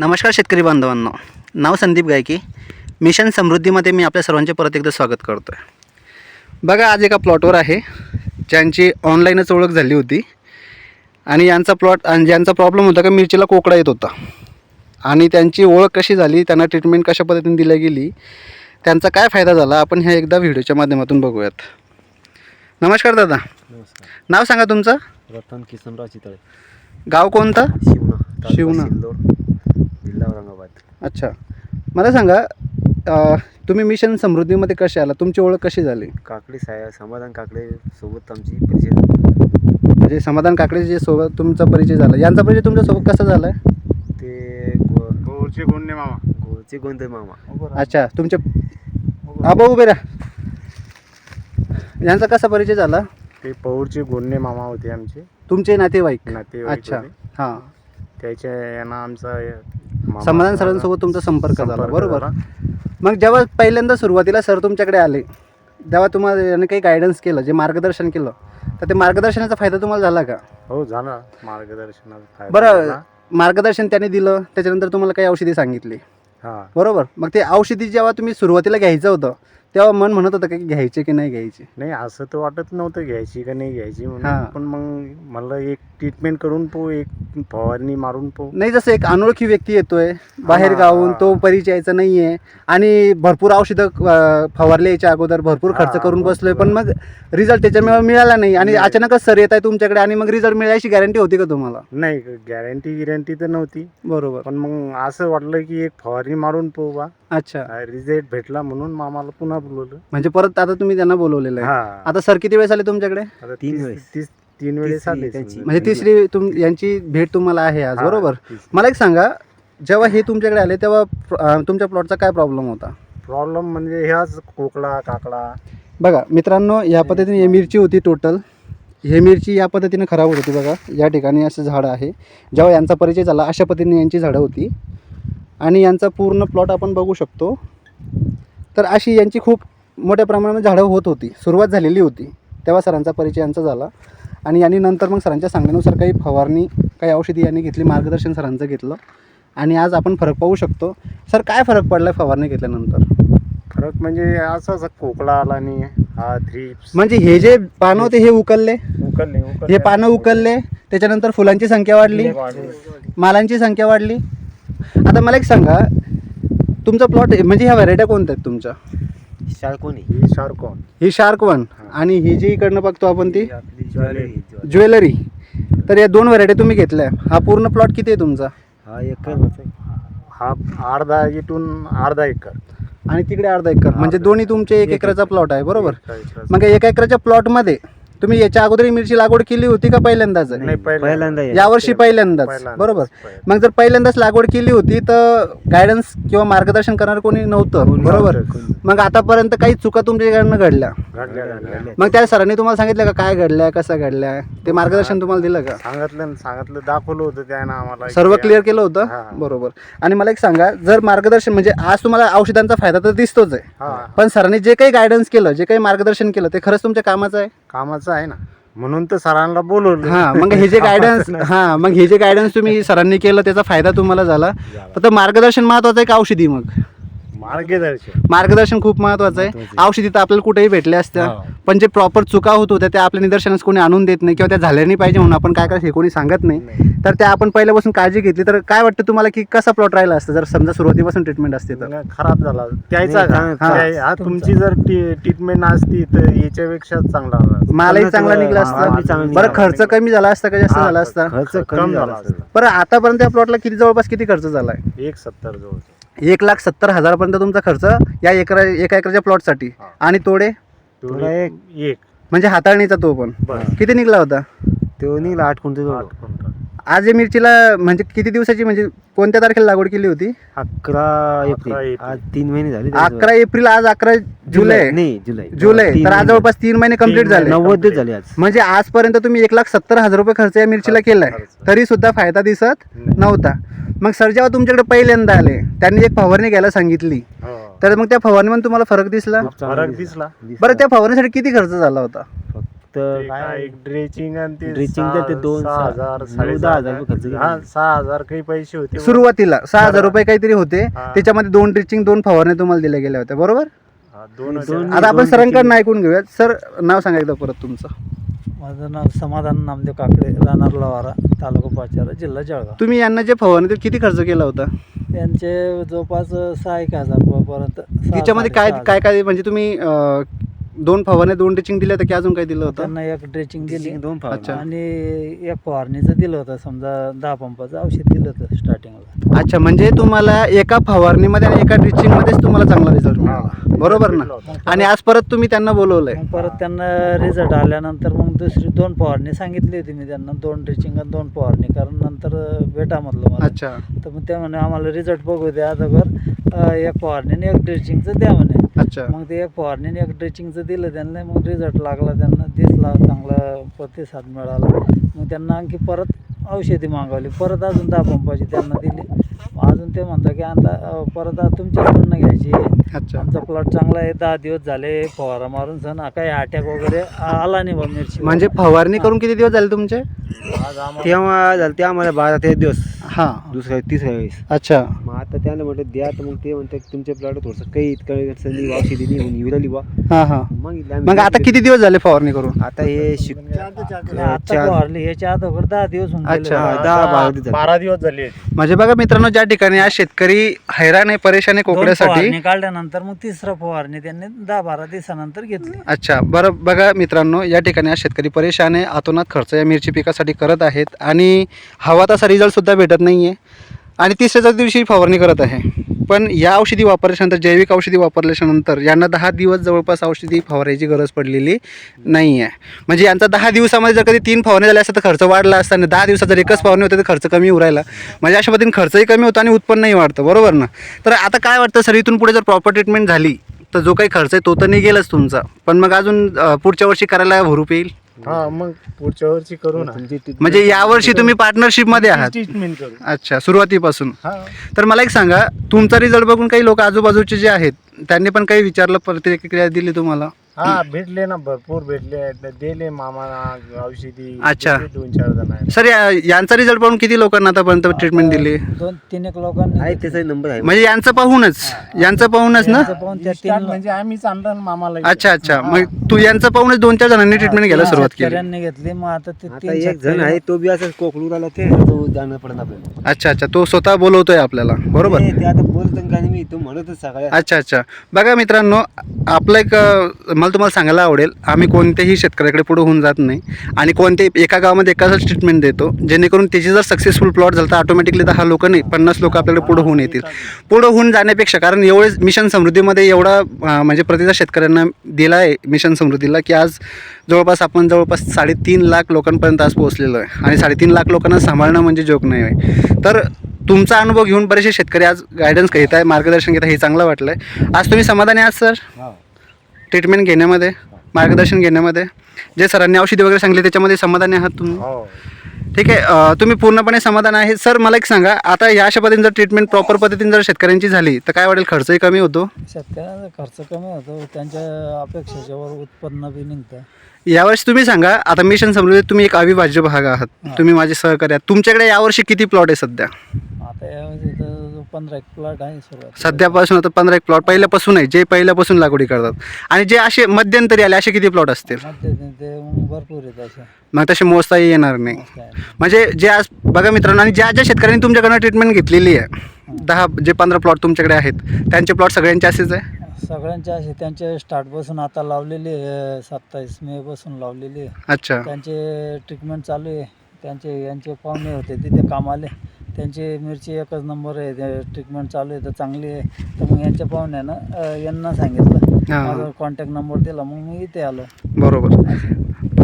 नमस्कार शेतकरी बांधवांनो. नाव संदीप गायकी. मिशन समृद्धीमध्ये मी आपल्या सर्वांचे परत एकदा स्वागत करतो आहे बघा आज एका प्लॉटवर आहे. ज्यांची ऑनलाईनच ओळख झाली होती. आणि यांचा प्लॉट आणि ज्यांचा प्रॉब्लेम होता का मिरचीला कोकडा येत होता. आणि त्यांची ओळख कशी झाली त्यांना ट्रीटमेंट कशा पद्धतीने दिली गेली त्यांचा काय फायदा झाला आपण ह्या एकदा व्हिडिओच्या माध्यमातून बघूयात. नमस्कार दादा. नमस्कार. नाव सांगा तुमचं. रतन किसनराव चितळे. गाव कोणतं? शिवना शिवना. अच्छा. मला सांगा अ, तुम्ही मिशन समृद्धीमध्ये कसे आला तुमची ओळख कशी झाली? काकडे साया समाधान काकडे सोबत आमची परिचय झाला. म्हणजे समाधान काकडे जे सोबत तुमचा परिचय झाला. यांचा परिचय तुमच्यासोबत कसा झाला? आहे ते गो- गोरचे गोंडे मामा. गोळचे गोंधळ मामा. अच्छा तुमचे आबा उभे राहा. यांचा कसा परिचय झाला? ते पौरचे गोंडे मामा होते आमचे. तुमचे नातेवाईक. नातेवाईक अच्छा. होते. हां. त्याच्या यांना आमचा समाधान सरांसोबत तुमचा संपर्क झाला बरोबर. मग जेव्हा पहिल्यांदा सुरुवातीला सर तुमच्याकडे आले तेव्हा तुम्हाला याने काही गायडन्स केलं जे मार्गदर्शन केलं तर ते मार्गदर्शनाचा फायदा तुम्हाला झाला का? हो झाला. मार्गदर्शनाचा फायदा बरं. मार्गदर्शन त्याने दिलं त्याच्यानंतर तुम्हाला काही औषधी सांगितली. हा. बरोबर. मग ते औषधी जेव्हा तुम्ही सुरुवातीला घ्यायचं होतं तेव्हा मन म्हणत होतं का की घ्यायचे की नाही घ्यायचे? नाही असं तर वाटत नव्हतं घ्यायची का नाही घ्यायची हा. म्हणून पण मग मला एक ट्रीटमेंट करून पो एक फवारणी मारून पो. नाही जसं एक अनोळखी व्यक्ती येतोय बाहेर गावून तो परिचयाचा नाही आहे आणि भरपूर औषधं अं, फवारले याच्या अगोदर भरपूर खर्च हा, करून बसलोय पण. मग रिझल्ट त्याच्यामुळे मिळाला नाही आणि नाही. अचानकच सर येत आहे तुमच्याकडे आणि मग रिझल्ट मिळायची गॅरंटी होती का तुम्हाला? नाही गॅरंटी गिरंटी तर नव्हती. बरोबर. पण मग असं वाटलं की एक फवारणी मारून पो बा. अच्छा. रिझल्ट भेटला म्हणून मामाला पुन्हा बोलवलं. म्हणजे परत आता तुम्ही त्यांना बोलवलेलं आहे. हा. आता सर किती वेळेस आले तुमच्याकडे? आता तीन तीस- वेळेस. तीस तीन वेळेस आले त्यांची. म्हणजे तिसरी तुम यांची भेट तुम्हाला आहे आज हा, बरोबर. मला एक सांगा जेव्हा हे तुमच्याकडे आले तेव्हा अं, तुमच्या प्लॉटचा काय प्रॉब्लेम होता? प्रॉब्लेम म्हणजे ह्याच कोकडा काकडा. बघा मित्रांनो या पद्धतीने ही. मिरची होती टोटल हे मिरची या पद्धतीने खराब होत होती बघा. या ठिकाणी असं झाडं आहे. जेव्हा यांचा परिचय झाला अशा पद्धतीने यांची झाडं होती. आणि यांचा पूर्ण प्लॉट आपण बघू शकतो. तर अशी यांची खूप मोठ्या प्रमाणामध्ये झाडं होत होती. सुरुवात झालेली होती. तेव्हा सरांचा परिचय यांचा झाला. आणि यांनी नंतर मग सरांच्या सांगण्यानुसार काही फवारणी काही औषधी यांनी घेतली मार्गदर्शन सरांचं घेतलं. आणि आज आपण फरक पाहू शकतो. सर काय फरक पडला फवारणी घेतल्यानंतर? फरक म्हणजे असा असा कोकडा आला नाही हा थ्रिप्स म्हणजे हे जे पानं होते हे उकलले? उकलले उकलले. हे पानं उकलले त्याच्यानंतर फुलांची संख्या वाढली. मालांची संख्या वाढली. आता मला एक सांगा तुमचा प्लॉट म्हणजे ह्या व्हरायट्या कोणत्या आहेत तुमच्या? शाळकोणी ही शार्कॉन ही शार्क वन आणि ही जी इकडनं बघतो आपण ती? आपली ज्वेलरी ज्वेलरी. तर या दोन व्हरायटी तुम्ही घेतल्या. हा पूर्ण प्लॉट किती आहे तुमचा? हा. हा अर्धा इथून अर्धा एकर. आणि तिकडे अर्धा एकर. म्हणजे. दोन्ही तुमचे एक एक एकराचा प्लॉट आहे बरोबर. मग एका एकराच्या प्लॉटमध्ये तुम्ही याच्या अगोदर ही मिरची लागवड केली होती का पहिल्यांदाच? नाही, पहिल्यांदा. आहे. यावर्षी पहिल्यांदाच. बरोबर. मग जर पहिल्यांदाच लागवड केली होती तर गायडन्स किंवा मार्गदर्शन करणार कोणी नव्हतं. बरोबर. मग आतापर्यंत काही चुका तुमच्याकडनं घडल्या? घडल्या घडल्या. मग त्या सरांनी तुम्हाला सांगितलं का काय घडल्या कसं घडल्या? ते मार्गदर्शन तुम्हाला दिलं का? सांगितलं सांगितलं. दाखवलं होतं त्यानं आम्हाला सर्व क्लिअर केलं होतं? हा. बरोबर. आणि मला एक सांगा जर मार्गदर्शन म्हणजे आज तुम्हाला औषधांचा फायदा तर दिसतोच आहे. पण सरांनी जे काही गायडन्स केलं जे काही मार्गदर्शन केलं ते खरंच तुमच्या कामाचं आहे? कामाचं आहे ना. म्हणून तर सरांना बोलवलं. हा मग हे जे गायडन्स हा मग हे जे गायडन्स तुम्ही सरांनी केलं त्याचा फायदा तुम्हाला झाला. फक्त मार्गदर्शन महत्वाचं आहे का औषधी मग? मार्गदर्शन. मार्गदर्शन खूप महत्वाचं आहे. औषधी तर आपल्याला कुठेही भेटल्या असत्या. हो. पण जे प्रॉपर चुका होत होत्या त्या आपल्या निदर्शनास कोणी आणून देत नाही किंवा त्या झाल्या नाही पाहिजे म्हणून आपण काय करायचं हे कोणी सांगत नाही. तर त्या आपण पहिल्यापासून काळजी घेतली. तर काय वाटतं तुम्हाला की कसा प्लॉट राहिला असतं? जर समजा सुरुवातीपासून ट्रीटमेंट असते तर. खराब झाला. त्याचा तुमची. जर ट्रीटमेंट असती तर याच्यापेक्षा चांगला झाला. मालही चांगला निघला असता. बरं. खर्च कमी झाला असता का जास्त झाला असता? खर्च कम झाला झाला. बरं आतापर्यंत या प्लॉटला किती जवळपास किती खर्च झालाय एक सत्तर जवळ एक लाख सत्तर हजारापर्यंत तुमचा खर्च या एकरा एका एकराच्या प्लॉटसाठी. हा. आणि तोडे? एक. एक. म्हणजे हाताळणीचा तो पण. बस. किती निघला होता? तो निघाला आठ कोणते आठ क्विंटल. आज या मिरचीला म्हणजे किती दिवसाची म्हणजे कोणत्या तारखेला लागवड केली होती? अकरा एप्रिल. एप्रिल. आज तीन महिने झाले त्याच्यावर. अकरा एप्रिल आज अकरा जुलै. नाही जुलै. जुलै. तीन तर आज महिने. जवळपास तीन महिने कंप्लीट तीन झाले. महिने. नव्वद दिवस झाले आज. म्हणजे आजपर्यंत तुम्ही एक लाख सत्तर हजार रुपये खर्च या मिरचीला केलाय. खर्च. तरी सुद्धा फायदा दिसत. नव्हता. मग सर जेव्हा तुमच्याकडे पहिल्यांदा आले त्यांनी एक फवारणी घ्यायला सांगितली हो. तर मग त्या फवारणीमध्ये तुम्हाला फरक दिसला फरक दिसला. बरं त्या फवारणीसाठी किती खर्च झाला होता फक्त ते काय काय ड्रेचिंग आणि ते Dredging सहा- ते दोन- सहा हजार दहा रुपये खर्च केले. हा सहा हजार काही पैसे होते सुरुवातीला सहा हजार. रुपये काहीतरी होते हा. त्याच्यामध्ये दोन ड्रिचिंग दोन फवारण्या तुम्हाला दिल्या गेल्या होत्या बरोबर हा, दोन. आता आपण दोन सरांकडनं. ऐकून घेऊया सर नाव सांगा एकदा परत तुमचं माझं नाव समाधान नामदेव काकडे राहणार लवारा तालुका पाचारा जिल्हा जळगाव तुम्ही यांना जे फवारणी किती खर्च केला होता यांचे जवळपास सहा एक हजार सहा- त्याच्यामध्ये काय साडेसहा काय. काय म्हणजे तुम्ही अं, दोन फवारण्या दोन ड्रिचिंग दिल्या तर की अजून काय दिलं होतं? त्यांना एक ड्रेचिंग दिली. दोन फवारण्या. अच्छा. आणि एक फवारणीचं दिलं होतं समजा दहा पंपाचं औषध दिलं होतं स्टार्टिंगला अच्छा म्हणजे तुम्हाला एका फवारणीमध्ये आणि एका ड्रिचिंग मध्येच तुम्हाला चांगला रिझल्ट मिळाला. बरोबर ना? आणि आज परत तुम्ही त्यांना बोलवलंय. मग परत त्यांना रिझल्ट आल्यानंतर मग दुसरी दोन फवारणी सांगितली होती मी त्यांना. दोन ड्रेचिंग आणि दोन फवारणी कारण नंतर भेटा म्हटलं मला. अच्छा. तर मग ते म्हणे आम्हाला रिझल्ट बघू द्या अगोदर अं, एक फवारणी आणि एक ड्रेचिंगचं द्या म्हणे. अच्छा. मग ते एक फवारणी आणि एक ड्रेचिंगचं दिलं त्यांना मग रिझल्ट लागला त्यांना दिसला चांगला प्रतिसाद मिळाला. मग त्यांना आणखी परत औषधी मागवली परत अजून दहा पंपाची त्यांना दिली. अजून ते म्हणतात की आता परत तुमच्याकडनं घ्यायची. आमचा प्लॉट चांगला आहे दहा दिवस झाले फवारा मारून सण काही अटॅक वगैरे आला नाही बा मिरची. म्हणजे फवारणी करून किती दिवस झाले तुमचे? तेव्हा झालं ते आम्हाला बारा तेरा दिवस. हां. दुसऱ्या तिसऱ्या वेळेस. अच्छा. मग आता त्याला म्हटलं द्या. तर मग ते म्हणतात तुमच्या प्लॉट थोडंसं काही इतकं संधी औषधी नाही म्हणून विरली बा हां हां. मग इथलं आम्ही मग आता किती दिवस झाले फवारणी करून? आता हे शिक आता चार- फवारली ह्याच्या अगोदर दहा दिवस होऊन गेले. अच्छा. हा, आता दहा बारा दिवस झाले. बारा दिवस झाले. म्हणजे बघा मित्रांनो ज्या ठिकाणी आज शेतकरी हैराण आहे परेशान आहे दोन कोकड्यासाठी फवारणी काढल्यानंतर मग तिसरा फवारणी त्यांनी दहा बारा दिवसानंतर घेतली. अच्छा बरं बघा मित्रांनो या ठिकाणी आज शेतकरी परेशान आहे अतोनात खर्च या मिरची पिकासाठी करत आहेत आणि हवा तसा रिझल्ट सुद्धा भेटत नाही आहे आणि तिसऱ्याच दिवशी फवारणी करत आहे. पण या औषधी वापरल्याच्यानंतर जैविक औषधी वापरल्याच्यानंतर यांना दहा दिवस जवळपास औषधी फवारायची गरज पडलेली नाही आहे म्हणजे यांचा दहा दिवसामध्ये जर कधी तीन फवारणी झाल्या असतात तर खर्च वाढला असता आणि दहा दिवसात जर एकच फवारणी होते तर खर्च कमी उरायला म्हणजे अशा पद्धतीने खर्चही कमी होतो आणि उत्पन्नही वाढतं. बरोबर ना? तर आता काय वाटतं? सर इथून पुढे जर प्रॉपर ट्रीटमेंट झाली तर जो काही खर्च आहे तो तर नाही गेलाच तुमचा. पण मग अजून पुढच्या वर्षी करायला भरूप येईल? हा मग पुढच्या वर्षी करू ना. म्हणजे यावर्षी तुम्ही पार्टनरशिपमध्ये आहात. ट्रीटमेंट करू. अच्छा सुरुवातीपासून. हा. तर मला एक सांगा तुमचा रिझल्ट बघून काही लोक आजूबाजूचे जे आहेत त्यांनी पण काही विचारलं प्रतिक्रिया दिली तुम्हाला? हा भेटले ना भरपूर भेटले. दिले मामाला औषधी. अच्छा. दिले दोन चार जण आहेत. सर या- यांचा रिझल्ट पाहून किती लोकांना आतापर्यंत ट्रीटमेंट दिली? दोन तीन एक लोकांनी आहे त्याचा नंबर आहे. म्हणजे यांचं पाहूनच. यांचं पाहूनच ना? पाहून त्या तीन Start म्हणजे आम्हीच आणलं ना मामाला अच्छा अच्छा. मग तू यांचं पाहूनच दोन चार जणांनी ट्रीटमेंट घ्यायला सुरुवात केली. शेतकऱ्यांनी घेतली. मग आता ते आता तीन एक जण शेतकरी- आहे तो बी असं कोकळू आला ते तो जाणं पडत आपल्याला. अच्छा अच्छा. तो स्वतः बोलवतोय आपल्याला. बरोबर? ते- ते आता बोलत का नाही मी तो म्हणतच सगळ्या अच्छा अच्छा. बघा मित्रांनो आपलं एक अ, मला तुम्हाला सांगायला आवडेल आम्ही कोणत्याही शेतकऱ्याकडे पुढे होऊन जात नाही आणि कोणते एका गावामध्ये एकाच ट्रीटमेंट देतो जेणेकरून त्याची जर सक्सेसफुल प्लॉट झाला तर ऑटोमॅटिकली दहा लोक नाही पन्नास लोक आपल्याकडे पुढे होऊन येतील. पुढं होऊन जाण्यापेक्षा कारण एवढे मिशन समृद्धीमध्ये एवढा म्हणजे प्रतिसाद शेतकऱ्यांना दिला आहे मिशन समृद्धीला की आज जवळपास आपण जवळपास साडेतीन लाख लोकांपर्यंत आज पोहोचलेलो आहे. आणि साडेतीन लाख लोकांना सांभाळणं म्हणजे जोक नाही आहे तर तुमचा अनुभव घेऊन बरेचसे शेतकरी आज गायडन्स घेत आहे मार्गदर्शन घेत आहे हे चांगलं वाटलं आहे आज तुम्ही समाधानी आहात सर ट्रीटमेंट घेण्यामध्ये मार्गदर्शन घेण्यामध्ये जे सरांनी औषधी वगैरे सांगली त्याच्यामध्ये समाधानी आहात तुम्ही? हो. ठीक आहे तुम्ही पूर्णपणे समाधान आहे. सर मला एक सांगा आता या अशा पद्धतीने जर ट्रीटमेंट प्रॉपर पद्धतीने जर शेतकऱ्यांची झाली तर काय वाटेल? खर्चही कमी होतो? शेतकऱ्यांचा खर्च कमी होतो. त्यांच्या अपेक्षेच्या वर उत्पन्न बी निघतं. यावर्षी तुम्ही सांगा आता मिशन समृद्धी तुम्ही एक अविभाज्य भाग आहात. हा. तुम्ही माझे सहकारी आहात. तुमच्याकडे यावर्षी किती प्लॉट आहे सध्या? आता इथं पंधरा एक प्लॉट आहे सुरुवात. सध्यापासून आता पंधरा एक प्लॉट पहिल्यापासून आहे जे पहिल्यापासून लागवडी करतात. आणि जे असे मध्यंतरी आले असे किती प्लॉट असतील? मध्ये ते- भरपूर आहेत अशा मग तसे मोजताही येणार नाही. म्हणजे जे आज बघा मित्रांनो आणि ज्या ज्या शेतकऱ्यांनी तुमच्याकडनं ट्रीटमेंट घेतलेली आहे दहा जे पंधरा प्लॉट तुमच्याकडे आहेत त्यांचे प्लॉट सगळ्यांचे असेच आहे? सगळ्यांचे असे त्यांचे स्टार्ट बसून आता लावलेले सत्तावीस मे पासून लावलेले अच्छा. त्यांचे ट्रीटमेंट चालू आहे. त्यांचे यांचे पाहुणे होते तिथे कामाले. त्यांची मिरची एकच नंबर आहे ट्रीटमेंट चालू आहे तर चांगली आहे. तर मग यांच्या पाहुण्यानं यांना सांगितलं. हा. माझा कॉन्टॅक्ट नंबर दिला मग मी इथे आलो. बरोबर.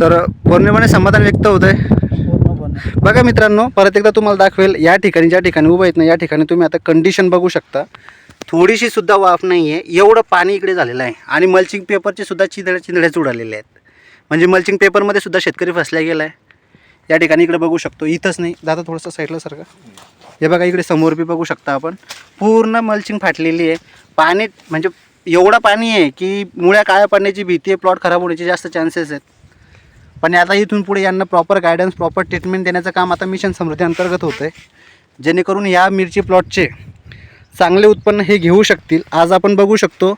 तर पूर्णपणे समाधान व्यक्त होत आहे पूर्णपणे. बघा मित्रांनो परत एकदा तुम्हाला दाखवेल या ठिकाणी ज्या ठिकाणी उभं आहेत ना या ठिकाणी तुम्ही आता कंडिशन बघू शकता. थोडीशी सुद्धा वाफ नाही आहे एवढं पाणी इकडे झालेलं आहे. आणि मल्चिंग पेपरचे सुद्धा चिंधड्या चिंधड्याच उडालेले आहेत. म्हणजे मल्चिंग पेपरमध्ये सुद्धा शेतकरी फसला गेला आहे या ठिकाणी इकडे बघू शकतो. इथंच नाही दादा थोडंसं साईडला सारखं हे बघा इकडे समोर बी बघू शकता आपण. पूर्ण मल्चिंग फाटलेली आहे. पाणी म्हणजे एवढं पाणी आहे की मुळ्या काळ्या पडण्याची भीती आहे प्लॉट खराब होण्याचे जास्त चान्सेस आहेत. पण आता इथून पुढे यांना प्रॉपर गायडन्स प्रॉपर ट्रीटमेंट देण्याचं काम आता मिशन समृद्धी अंतर्गत होतं आहे जेणेकरून या मिरची प्लॉटचे चांगले उत्पन्न हे घेऊ शकतील. आज आपण बघू शकतो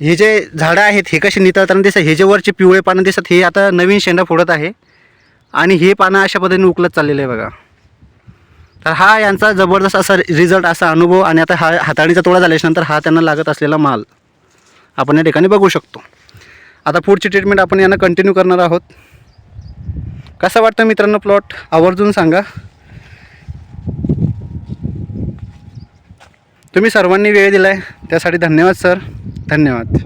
हे जे झाडं आहेत हे कसे नितळताना दिसत हे जे वरचे पिवळे पानं दिसत हे आता नवीन शेंडा फोडत आहे. आणि हे पानं अशा पद्धतीने उकलत चाललेलं आहे बघा. तर हा यांचा जबरदस्त असा रिझल्ट असा अनुभव आणि आता हा हाताळीचा तोडा झाल्याच्यानंतर हा त्यांना लागत असलेला माल आपण या ठिकाणी बघू शकतो. आता पुढची ट्रीटमेंट आपण यांना कंटिन्यू करणार आहोत. कसं वाटतं मित्रांनो प्लॉट आवर्जून सांगा. तुम्ही सर्वांनी वेळ दिला आहे त्यासाठी धन्यवाद सर. धन्यवाद.